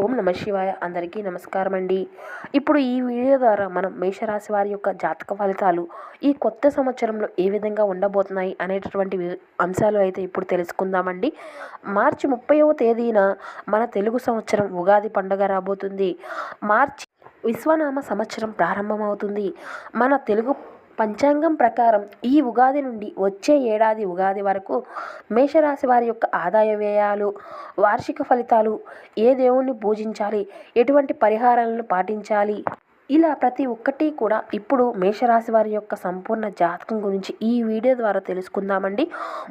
ఓం నమ శివాయ. అందరికీ నమస్కారం అండి ఇప్పుడు ఈ వీడియో ద్వారా మనం మేషరాశి వారి యొక్క జాతక ఫలితాలు ఈ కొత్త సంవత్సరంలో ఏ విధంగా ఉండబోతున్నాయి అనేటటువంటి అంశాలు అయితే ఇప్పుడు తెలుసుకుందామండి. మార్చి ముప్పైవ తేదీన మన తెలుగు సంవత్సరం ఉగాది పండుగ రాబోతుంది. మార్చి విశ్వనామ సంవత్సరం ప్రారంభమవుతుంది. మన తెలుగు పంచాంగం ప్రకారం ఈ ఉగాది నుండి వచ్చే ఏడాది ఉగాది వరకు మేషరాశి వారి యొక్క ఆదాయ వ్యయాలు వార్షిక ఫలితాలు ఏ దేవుణ్ణి పూజించాలి ఎటువంటి పరిహారాలను పాటించాలి? ఇలా ప్రతి ఒక్కటి కూడా ఇప్పుడు మేషరాశి వారి యొక్క సంపూర్ణ జాతకం గురించి ఈ వీడియో ద్వారా తెలుసుకుందామండి.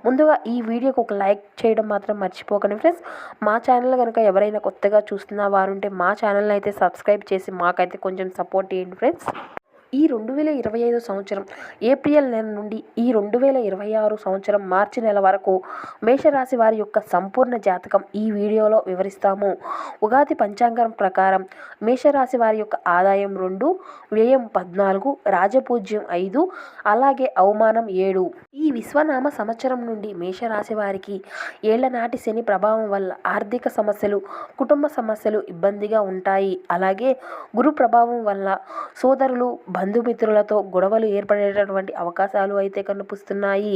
ముందుగా ఈ వీడియోకి ఒక లైక్ చేయడం మాత్రం మర్చిపోకండి ఫ్రెండ్స్. మా ఛానల్ కనుక ఎవరైనా కొత్తగా చూస్తున్న వారు ఉంటే మా ఛానల్ని అయితే సబ్స్క్రైబ్ చేసి మాకైతే కొంచెం సపోర్ట్ చేయండి ఫ్రెండ్స్. ఈ రెండు వేల ఇరవై ఐదు సంవత్సరం ఏప్రిల్ నెల నుండి ఈ రెండు వేల ఇరవై ఆరు సంవత్సరం మార్చి నెల వరకు మేషరాశి వారి యొక్క సంపూర్ణ జాతకం ఈ వీడియోలో వివరిస్తాము. ఉగాది పంచాంగం ప్రకారం మేషరాశి వారి యొక్క ఆదాయం రెండు వ్యయం పద్నాలుగు రాజపూజ్యం ఐదు అలాగే అవమానం ఏడు. ఈ విశ్వనామ సంవత్సరం నుండి మేషరాశి వారికి ఏళ్ళనాటి శని ప్రభావం వల్ల ఆర్థిక సమస్యలు కుటుంబ సమస్యలు ఇబ్బందిగా ఉంటాయి. అలాగే గురు ప్రభావం వల్ల సోదరులు బంధుమిత్రులతో గొడవలు ఏర్పడేటటువంటి అవకాశాలు అయితే కనిపిస్తున్నాయి.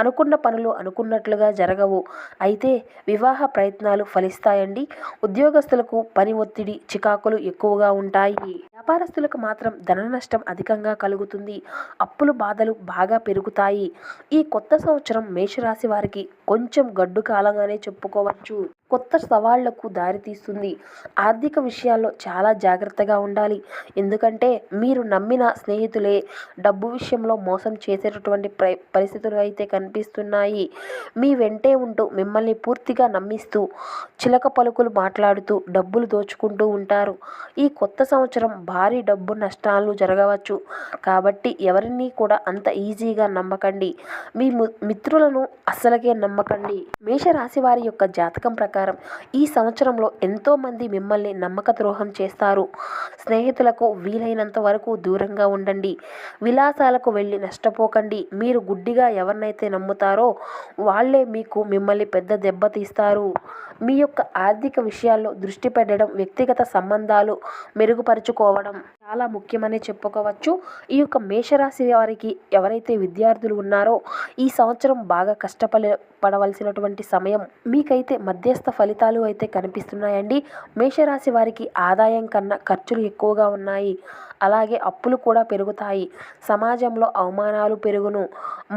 అనుకున్న పనులు అనుకున్నట్లుగా జరగవు. అయితే వివాహ ప్రయత్నాలు ఫలిస్తాయండి. ఉద్యోగస్తులకు పని ఒత్తిడి చికాకులు ఎక్కువగా ఉంటాయి. వ్యాపారస్తులకు మాత్రం ధన నష్టం అధికంగా కలుగుతుంది. అప్పులు బాధలు బాగా పెరుగుతాయి. ఈ కొత్త సంవత్సరం మేషరాశి వారికి కొంచెం గడ్డు కాలంగానే చెప్పుకోవచ్చు. కొత్త సవాళ్ళకు దారితీస్తుంది ఆర్థిక విషయాల్లో చాలా జాగ్రత్తగా ఉండాలి. ఎందుకంటే మీరు నమ్మిన స్నేహితులే డబ్బు విషయంలో మోసం చేసేటటువంటి ప్ర పరిస్థితులు అయితే కనిపిస్తున్నాయి. మీ వెంటే ఉంటూ మిమ్మల్ని పూర్తిగా నమ్మిస్తూ చిలక పలుకులు మాట్లాడుతూ డబ్బులు దోచుకుంటూ ఉంటారు. ఈ కొత్త సంవత్సరం భారీ డబ్బు నష్టాలు జరగవచ్చు. కాబట్టి ఎవరిని కూడా అంత ఈజీగా నమ్మకండి. మీ ము- మిత్రులను అస్సలకే నమ్మకండి. మేషరాశి వారి యొక్క జాతకం ప్రకారం ఈ సంవత్సరంలో ఎంతోమంది మిమ్మల్ని నమ్మక ద్రోహం చేస్తారు. స్నేహితులకు వీలైనంత వరకు దూరంగా ఉండండి. విలాసాలకు వెళ్ళి నష్టపోకండి. మీరు గుడ్డిగా ఎవరినైతే నమ్ముతారో వాళ్ళే మీకు మిమ్మల్ని పెద్ద దెబ్బ తీస్తారు. మీ యొక్క ఆర్థిక విషయాల్లో దృష్టి పెట్టడం వ్యక్తిగత సంబంధాలు మెరుగుపరుచుకోవడం చాలా ముఖ్యమని చెప్పుకోవచ్చు. ఈ యొక్క మేషరాశి వారికి ఎవరైతే విద్యార్థులు ఉన్నారో ఈ సంవత్సరం బాగా కష్టపడ పడవలసినటువంటి సమయం మీకైతే మధ్యస్థ ఫలితాలు అయితే కనిపిస్తున్నాయండి. మేషరాశి వారికి ఆదాయం కన్నా ఖర్చులు ఎక్కువగా ఉన్నాయి. అలాగే అప్పులు కూడా పెరుగుతాయి. సమాజంలో అవమానాలు పెరుగును.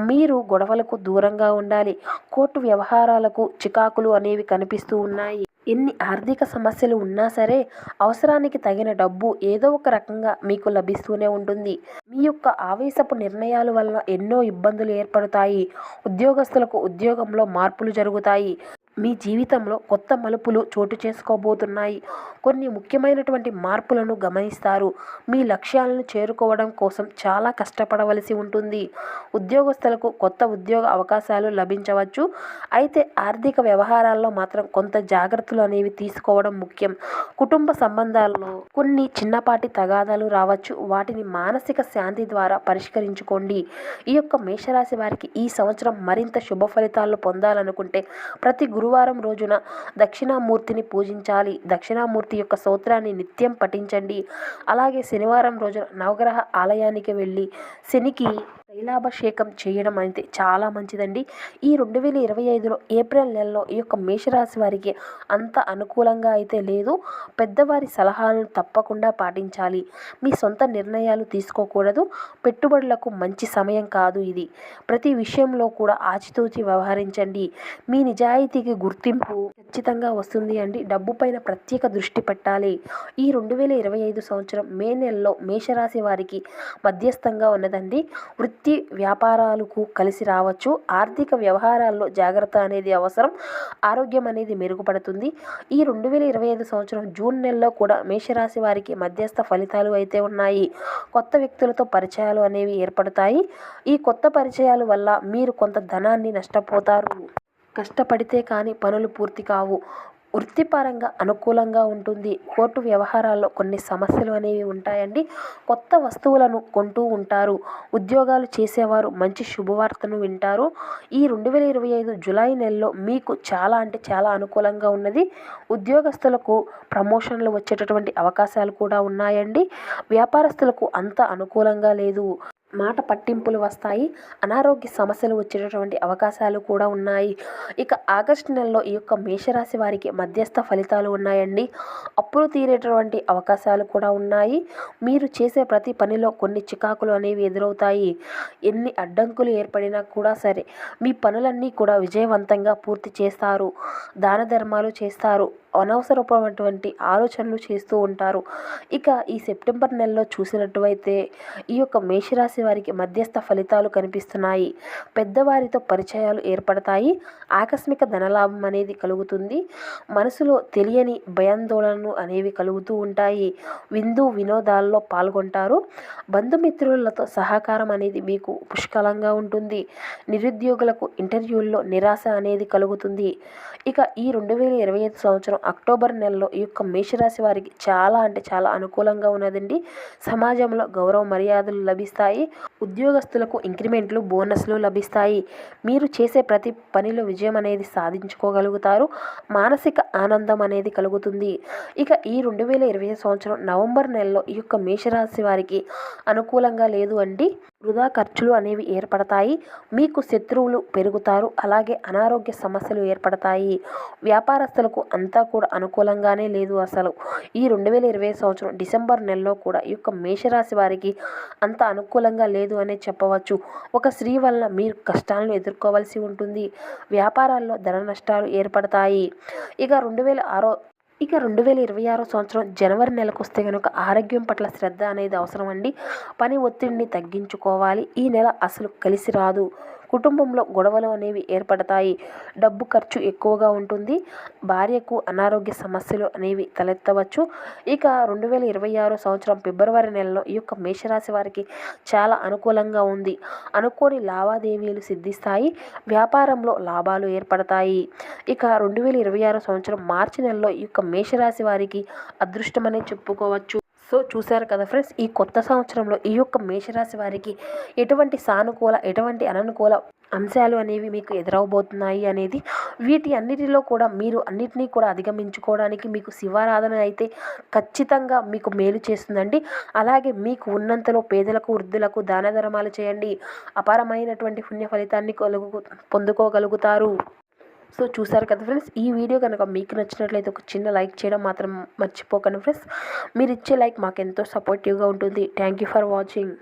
మీరు గొడవలకు దూరంగా ఉండాలి. కోర్టు వ్యవహారాలకు చికాకులు అనేవి కనిపిస్తూ ఉన్నాయి. ఎన్ని ఆర్థిక సమస్యలు ఉన్నా సరే అవసరానికి తగిన డబ్బు ఏదో ఒక రకంగా మీకు లభిస్తూనే ఉంటుంది. మీ యొక్క ఆవేశపు నిర్ణయాల వలన ఎన్నో ఇబ్బందులు ఏర్పడతాయి. ఉద్యోగస్తులకు ఉద్యోగంలో మార్పులు జరుగుతాయి. మీ జీవితంలో కొత్త మలుపులు చోటు చేసుకోబోతున్నాయి. కొన్ని ముఖ్యమైనటువంటి మార్పులను గమనిస్తారు. మీ లక్ష్యాలను చేరుకోవడం కోసం చాలా కష్టపడవలసి ఉంటుంది. ఉద్యోగస్తులకు కొత్త ఉద్యోగ అవకాశాలు లభించవచ్చు. అయితే ఆర్థిక వ్యవహారాల్లో మాత్రం కొంత జాగ్రత్తలు అనేవి తీసుకోవడం ముఖ్యం. కుటుంబ సంబంధాల్లో కొన్ని చిన్నపాటి తగాదాలు రావచ్చు. వాటిని మానసిక శాంతి ద్వారా పరిష్కరించుకోండి. ఈ యొక్క మేషరాశి వారికి ఈ సంవత్సరం మరింత శుభ ఫలితాలను పొందాలనుకుంటే ప్రతి గురువారం రోజున దక్షిణామూర్తిని పూజించాలి. దక్షిణామూర్తి యొక్క స్తోత్రాన్ని నిత్యం పఠించండి. అలాగే శనివారం రోజున నవగ్రహ ఆలయానికి వెళ్ళి శనికి తైలాభిషేకం చేయడం అయితే చాలా మంచిదండి. ఈ రెండు వేల ఇరవై ఐదులో ఏప్రిల్ నెలలో ఈ యొక్క మేషరాశి వారికి అంత అనుకూలంగా అయితే లేదు. పెద్దవారి సలహాలను తప్పకుండా పాటించాలి. మీ సొంత నిర్ణయాలు తీసుకోకూడదు. పెట్టుబడులకు మంచి సమయం కాదు ఇది. ప్రతి విషయంలో కూడా ఆచితూచి వ్యవహరించండి. మీ నిజాయితీకి గుర్తింపు ఖచ్చితంగా వస్తుంది అండి. డబ్బు పైన ప్రత్యేక దృష్టి పెట్టాలి. ఈ రెండు వేల ఇరవై ఐదు సంవత్సరం మే నెలలో మేషరాశి వారికి మధ్యస్థంగా ఉన్నదండి. వృత్తి వృత్తి వ్యాపారాలకు కలిసి రావచ్చు. ఆర్థిక వ్యవహారాల్లో జాగ్రత్త అనేది అవసరం. ఆరోగ్యం అనేది మెరుగుపడుతుంది. ఈ రెండు వేల ఇరవై ఐదు సంవత్సరం జూన్ నెలలో కూడా మేషరాశి వారికి మధ్యస్థ ఫలితాలు అయితే ఉన్నాయి. కొత్త వ్యక్తులతో పరిచయాలు అనేవి ఏర్పడతాయి. ఈ కొత్త పరిచయాల వల్ల మీరు కొంత ధనాన్ని నష్టపోతారు. కష్టపడితే కానీ పనులు పూర్తి కావు. వృత్తిపరంగా అనుకూలంగా ఉంటుంది. కోర్టు వ్యవహారాల్లో కొన్ని సమస్యలు అనేవి ఉంటాయండి. కొత్త వస్తువులను కొంటూ ఉంటారు. ఉద్యోగాలు చేసేవారు మంచి శుభవార్తను వింటారు. ఈ రెండు వేల ఇరవై ఐదు జులై నెలలో మీకు చాలా అంటే చాలా అనుకూలంగా ఉన్నది. ఉద్యోగస్తులకు ప్రమోషన్లు వచ్చేటటువంటి అవకాశాలు కూడా ఉన్నాయండి. వ్యాపారస్తులకు అంత అనుకూలంగా లేదు. మాట పట్టింపులు వస్తాయి అనారోగ్య సమస్యలు వచ్చేటటువంటి అవకాశాలు కూడా ఉన్నాయి. ఇక ఆగస్టు నెలలో ఈ యొక్క మేషరాశి వారికి మధ్యస్థ ఫలితాలు ఉన్నాయండి. అప్పులు తీరేటటువంటి అవకాశాలు కూడా ఉన్నాయి. మీరు చేసే ప్రతి పనిలో కొన్ని చికాకులు అనేవి ఎదురవుతాయి. ఎన్ని అడ్డంకులు ఏర్పడినా కూడా సరే మీ పనులన్నీ కూడా విజయవంతంగా పూర్తి చేస్తారు. దాన ధర్మాలు చేస్తారు. అనవసరమైనటువంటి ఆలోచనలు చేస్తూ ఉంటారు. ఇక ఈ సెప్టెంబర్ నెలలో చూసినట్టువైతే ఈ యొక్క మేషరాశి వారికి మధ్యస్థ ఫలితాలు కనిపిస్తున్నాయి. పెద్దవారితో పరిచయాలు ఏర్పడతాయి. ఆకస్మిక ధనలాభం అనేది కలుగుతుంది. మనసులో తెలియని భయాందోళనలు అనేవి కలుగుతూ ఉంటాయి. విందు వినోదాల్లో పాల్గొంటారు. బంధుమిత్రులతో సహకారం అనేది మీకు పుష్కలంగా ఉంటుంది. నిరుద్యోగులకు ఇంటర్వ్యూల్లో నిరాశ అనేది కలుగుతుంది. ఇక ఈ రెండు వేల ఇరవై ఐదు సంవత్సరం అక్టోబర్ నెలలో ఈ యొక్క మేషరాశి వారికి చాలా అంటే చాలా అనుకూలంగా ఉన్నదండి. సమాజంలో గౌరవ మర్యాదలు లభిస్తాయి. ఉద్యోగస్తులకు ఇంక్రిమెంట్లు బోనస్లు లభిస్తాయి. మీరు చేసే ప్రతి పనిలో విజయం అనేది సాధించుకోగలుగుతారు. మానసిక ఆనందం అనేది కలుగుతుంది. ఇక ఈ రెండు వేల ఇరవై సంవత్సరం నవంబర్ నెలలో ఈ యొక్క మేషరాశి వారికి అనుకూలంగా లేదు అండి. వృధా ఖర్చులు అనేవి ఏర్పడతాయి. మీకు శత్రువులు పెరుగుతారు. అలాగే అనారోగ్య సమస్యలు ఏర్పడతాయి. వ్యాపారస్తులకు అంతా కూడా అనుకూలంగానే లేదు అసలు. ఈ రెండు వేల ఇరవై సంవత్సరం డిసెంబర్ నెలలో కూడా ఈ యొక్క మేషరాశి వారికి అంత అనుకూలంగా లేదు అనే చెప్పవచ్చు. ఒక స్త్రీ వలన మీరు కష్టాలను ఎదుర్కోవాల్సి ఉంటుంది. వ్యాపారాల్లో ధన నష్టాలు ఏర్పడతాయి. ఇక రెండు వేల ఆరో ఇక రెండు వేల ఇరవై ఆరో సంవత్సరం జనవరి నెలకు వస్తే కనుక ఆరోగ్యం పట్ల శ్రద్ధ అనేది అవసరం అండి పని ఒత్తిడిని తగ్గించుకోవాలి. ఈ నెల అసలు కలిసి రాదు. కుటుంబంలో గొడవలు అనేవి ఏర్పడతాయి. డబ్బు ఖర్చు ఎక్కువగా ఉంటుంది. భార్యకు అనారోగ్య సమస్యలు అనేవి తలెత్తవచ్చు. ఇక రెండు వేల ఇరవై ఆరు సంవత్సరం ఫిబ్రవరి నెలలో ఈ యొక్క మేషరాశి వారికి చాలా అనుకూలంగా ఉంది. అనుకోని లావాదేవీలు సిద్ధిస్తాయి. వ్యాపారంలో లాభాలు ఏర్పడతాయి. ఇక రెండు వేల ఇరవై ఆరు సంవత్సరం మార్చి నెలలో ఈ యొక్క మేషరాశి వారికి అదృష్టమనే చెప్పుకోవచ్చు. సో చూశారు కదా ఫ్రెండ్స్ ఈ కొత్త సంవత్సరంలో ఈ యొక్క మేషరాశి వారికి ఎటువంటి సానుకూల ఎటువంటి అననుకూల అంశాలు అనేవి మీకు ఎదురవబోతున్నాయి అనేది వీటి అన్నిటిలో కూడా మీరు అన్నిటినీ కూడా అధిగమించుకోవడానికి మీకు శివారాధన అయితే ఖచ్చితంగా మీకు మేలు చేస్తుందండి. అలాగే మీకు ఉన్నంతలో పేదలకు వృద్ధులకు దాన ధర్మాలు చేయండి. అపారమైనటువంటి పుణ్య ఫలితాన్ని కలుగు పొందుకోగలుగుతారు. సో చూసారు కదా ఫ్రెండ్స్ ఈ వీడియో కనుక మీకు నచ్చినట్లయితే ఒక చిన్న లైక్ చేయడం మాత్రం మర్చిపోకండి ఫ్రెండ్స్. మీరు ఇచ్చే లైక్ మాకు ఎంతో సపోర్టివ్గా ఉంటుంది. Thank you for watching